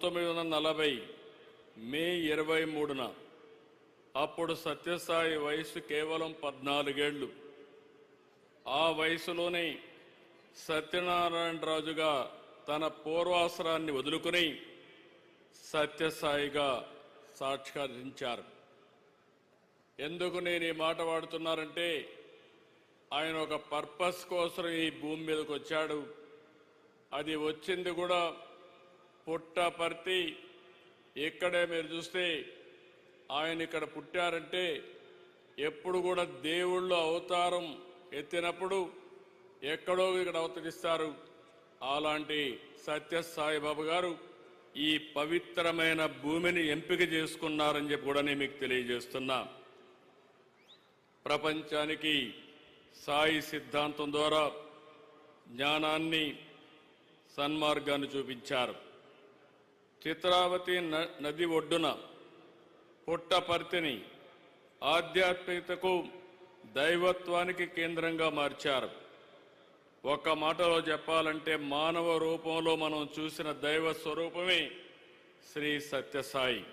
పంతొమ్మిది వందల నలభై మే ఇరవై మూడున అప్పుడు సత్యసాయి వయసు కేవలం పద్నాలుగేళ్ళు ఆ వయసులోనే సత్యనారాయణరాజుగా తన పూర్వాసరాన్ని వదులుకుని సత్యసాయిగా సాక్షాత్కరించారు. ఎందుకు నేను ఈ మాట వాడుతున్నారంటే ఆయన ఒక పర్పస్ కోసం ఈ భూమి మీదకి వచ్చాడు అది వచ్చింది కూడా పుట్టపర్తి. ఇక్కడే మీరు చూస్తే ఆయన ఇక్కడ పుట్టారంటే ఎప్పుడు కూడా దేవుళ్ళు అవతారం ఎత్తినప్పుడు ఎక్కడో ఇక్కడ అవతరిస్తారు. అలాంటి సత్య సాయిబాబు గారు ఈ పవిత్రమైన భూమిని ఎంపిక చేసుకున్నారని చెప్పి కూడా నేను మీకు తెలియజేస్తున్నా. ప్రపంచానికి సాయి సిద్ధాంతం ద్వారా జ్ఞానాన్ని సన్మార్గాన్ని చూపించారు. చిత్రావతి న- నది ఒడ్డున పుట్టపర్తిని ఆధ్యాత్మికతకు దైవత్వానికి కేంద్రంగా మార్చారు. ఒక మాటలో చెప్పాలంటే మానవ రూపంలో మనం చూసిన దైవ స్వరూపమే శ్రీ సత్యసాయి.